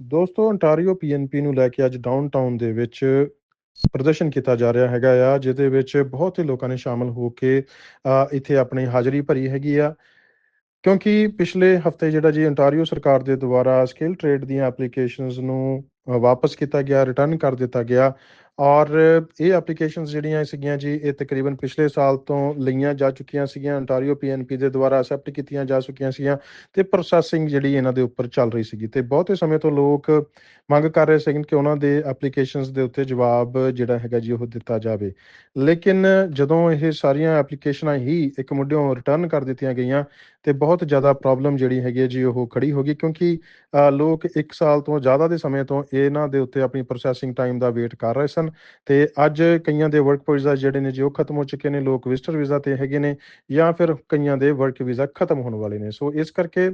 ਦੋਸਤੋ ontario PNP ਨੂੰ ਲੈ ਕੇ ਅੱਜ ਡਾਊਨਟਾਊਨ ਦੇ ਵਿੱਚ ਪ੍ਰਦਰਸ਼ਨ ਕੀਤਾ ਜਾ ਰਿਹਾ ਹੈਗਾ ਆ ਜਿਹਦੇ ਵਿੱਚ ਬਹੁਤ ਹੀ ਲੋਕਾਂ ਨੇ ਸ਼ਾਮਲ ਹੋ ਕੇ ਅ, ਇੱਥੇ ਆਪਣੀ ਹਾਜ਼ਰੀ ਭਰੀ ਹੈਗੀ ਆ। ਕਿਉਂਕਿ ਪਿਛਲੇ ਹਫ਼ਤੇ ਜਿਹੜਾ ਜੀ ਅੰਟਾਰੀਓ ਸਰਕਾਰ ਦੇ ਦੁਆਰਾ ਸਕਿੱਲ ਟ੍ਰੇਡ ਦੀਆਂ ਐਪਲੀਕੇਸ਼ਨਸ ਨੂੰ ਵਾਪਸ ਕੀਤਾ ਗਿਆ ਰਿਟਰਨ ਕਰ ਦਿੱਤਾ ਗਿਆ ਔਰ ਇਹ ਐਪਲੀਕੇਸ਼ਨਸ ਜਿਹੜੀਆਂ ਸੀਗੀਆਂ ਜੀ, ਇਹ ਤਕਰੀਬਨ ਪਿਛਲੇ ਸਾਲ ਤੋਂ ਲਈਆਂ ਜਾ ਚੁੱਕੀਆਂ ਸੀਗੀਆਂ। Ontario ਪੀਐਨਪੀ ਦੇ ਦੁਆਰਾ ਅਸੈਪਟ ਕੀਤੀਆਂ ਜਾ ਚੁੱਕੀਆਂ ਸੀਗੀਆਂ ਤੇ ਪ੍ਰੋਸੈਸਿੰਗ ਜਿਹੜੀ ਇਹਨਾਂ ਦੇ ਉੱਪਰ ਚੱਲ ਰਹੀ ਸੀਗੀ ਤੇ ਬਹੁਤੇ ਸਮੇਂ ਤੋਂ ਲੋਕ ਮੰਗ ਕਰ ਰਹੇ ਸੀਗੇ ਕਿ ਉਹਨਾਂ ਦੇ ਐਪਲੀਕੇਸ਼ਨਸ ਦੇ ਉੱਤੇ ਜਵਾਬ ਜਿਹੜਾ ਹੈਗਾ ਜੀ ਉਹ ਦਿੱਤਾ ਜਾਵੇ। ਲੇਕਿਨ ਜਦੋਂ ਇਹ ਸਾਰੀਆਂ ਐਪਲੀਕੇਸ਼ਨਾਂ ਹੀ ਇੱਕ ਮੁੱਢੋਂ ਰਿਟਰਨ ਕਰ ਦਿੱਤੀਆਂ ਗਈਆਂ ਤੇ ਬਹੁਤ ਜ਼ਿਆਦਾ ਪ੍ਰੋਬਲਮ ਜਿਹੜੀ ਹੈਗੀ ਹੈ ਜੀ ਉਹ ਖੜੀ ਹੋ ਗਈ ਕਿਉਂਕਿ ਲੋਕ 1 ਸਾਲ ਤੋਂ ਜ਼ਿਆਦਾ ਦੇ ਸਮੇਂ ਤੋਂ ਇਹਨਾਂ ਦੇ ਉੱਤੇ ਆਪਣੀ ਪ੍ਰੋਸੈਸਿੰਗ ਟਾਈਮ ਦਾ ਵੇਟ ਕਰ ਰਹੇ ਸਨ। ਤੇ ਅੱਜ ਕਈਆਂ ਦੇ ਵਰਕ ਵੀਜ਼ਾ ਜਿਹੜੇ ਨੇ ਜੀ ਉਹ ਖਤਮ ਹੋ ਚੁੱਕੇ ਨੇ, ਲੋਕ ਵਿਜ਼ਟਰ ਵੀਜ਼ਾ ਤੇ ਹੈਗੇ ਨੇ ਜਾਂ ਫਿਰ ਕਈਆਂ ਦੇ ਵਰਕ ਵੀਜ਼ਾ ਖਤਮ ਹੋਣ ਵਾਲੇ ਨੇ। ਸੋ ਇਸ ਕਰਕੇ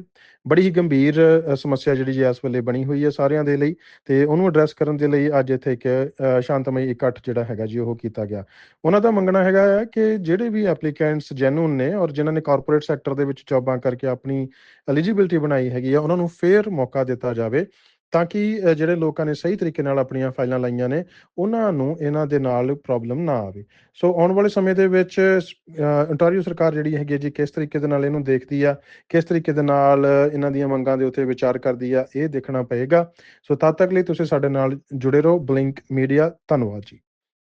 ਬੜੀ ਹੀ ਗੰਭੀਰ ਸਮੱਸਿਆ ਜਿਹੜੀ ਜੀ ਇਸ ਵੇਲੇ ਬਣੀ ਹੋਈ ਹੈ ਸਾਰਿਆਂ ਦੇ ਲਈ ਤੇ ਉਹਨੂੰ ਐਡਰੈਸ ਕਰਨ ਦੇ ਲਈ ਅੱਜ ਇੱਥੇ ਇੱਕ ਸ਼ਾਂਤਮਈ ਇਕੱਠ ਜਿਹੜਾ ਹੈਗਾ ਜੀ ਉਹ ਕੀਤਾ ਗਿਆ। ਉਹਨਾਂ ਦਾ ਮੰਗਣਾ ਹੈਗਾ ਹੈ ਕਿ ਜਿਹੜੇ ਵੀ ਐਪਲੀਕੈਂਟਸ ਜੈਨੂਨ ਨੇ ਔਰ ਜਿਨ੍ਹਾਂ ਨੇ ਕਾਰਪੋਰੇਟ ਸੈਕਟਰ ਦੇ ਵਿੱਚ ਜੌਬਾਂ ਕਰਕੇ ਆਪਣੀ ਐਲੀਜੀਬਿਲਟੀ ਬਣਾਈ ਹੈਗੀ ਆ, ਉਹਨਾਂ ਨੂੰ ਫੇਅਰ ਮੌਕਾ ਦਿੱਤਾ ਜਾਵੇ ਤਾਂ ਕਿ ਜਿਹੜੇ ਲੋਕਾਂ ਨੇ ਸਹੀ ਤਰੀਕੇ ਨਾਲ ਆਪਣੀਆਂ ਫਾਈਲਾਂ ਲਾਈਆਂ ਨੇ, ਉਹਨਾਂ ਨੂੰ ਇਹਨਾਂ ਦੇ ਨਾਲ ਪ੍ਰੋਬਲਮ ਨਾ ਆਵੇ। ਸੋ ਆਉਣ ਵਾਲੇ ਸਮੇਂ ਦੇ ਵਿੱਚ ontario ਸਰਕਾਰ ਜਿਹੜੀ ਹੈਗੀ ਹੈ ਜੀ, ਕਿਸ ਤਰੀਕੇ ਦੇ ਨਾਲ ਇਹਨੂੰ ਦੇਖਦੀ ਆ, ਕਿਸ ਤਰੀਕੇ ਦੇ ਨਾਲ ਇਹਨਾਂ ਦੀਆਂ ਮੰਗਾਂ ਦੇ ਉੱਤੇ ਵਿਚਾਰ ਕਰਦੀ ਆ, ਇਹ ਦੇਖਣਾ ਪਏਗਾ। ਸੋ ਤਦ ਤੱਕ ਲਈ ਤੁਸੀਂ ਸਾਡੇ ਨਾਲ ਜੁੜੇ ਰਹੋ। ਬਲਿੰਕ ਮੀਡੀਆ ਧੰਨਵਾਦ ਜੀ।